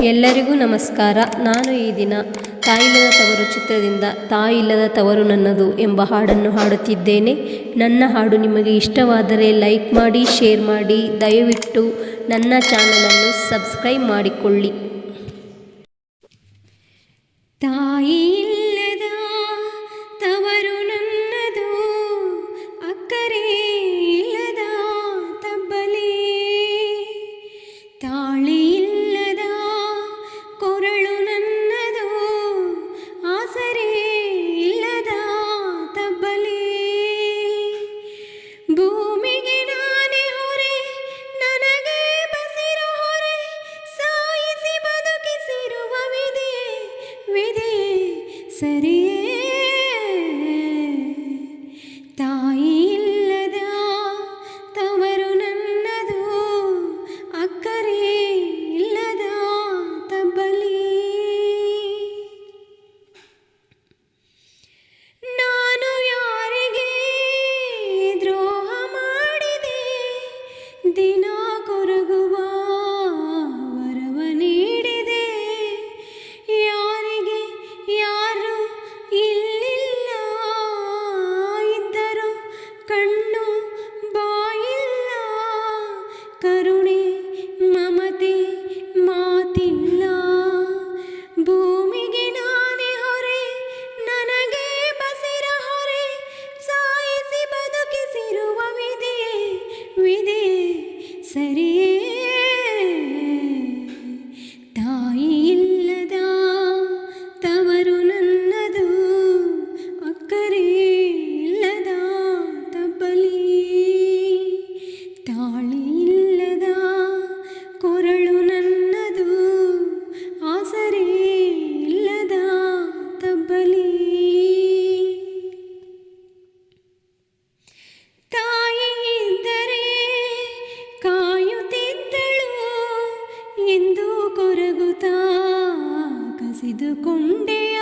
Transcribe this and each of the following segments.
ಎಲ್ಲರಿಗೂ ನಮಸ್ಕಾರ. ನಾನು ಈ ದಿನ ತಾಯಿಲ್ಲದ ತವರು ಚಿತ್ರದಿಂದ ತಾಯಿಲ್ಲದ ತವರು ನನ್ನದು ಎಂಬ ಹಾಡನ್ನು ಹಾಡುತ್ತಿದ್ದೇನೆ. ನನ್ನ ಹಾಡು ನಿಮಗೆ ಇಷ್ಟವಾದರೆ ಲೈಕ್ ಮಾಡಿ, ಶೇರ್ ಮಾಡಿ, ದಯವಿಟ್ಟು ನನ್ನ ಚಾನಲನ್ನು ಸಬ್ಸ್ಕ್ರೈಬ್ ಮಾಡಿಕೊಳ್ಳಿ. ಸರಿಯೇ seria ಕೊರಗುತ್ತಾ ಕಸಿದುಕೊಂಡೆಯ?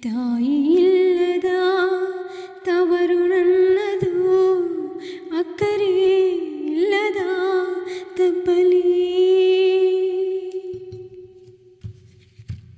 たい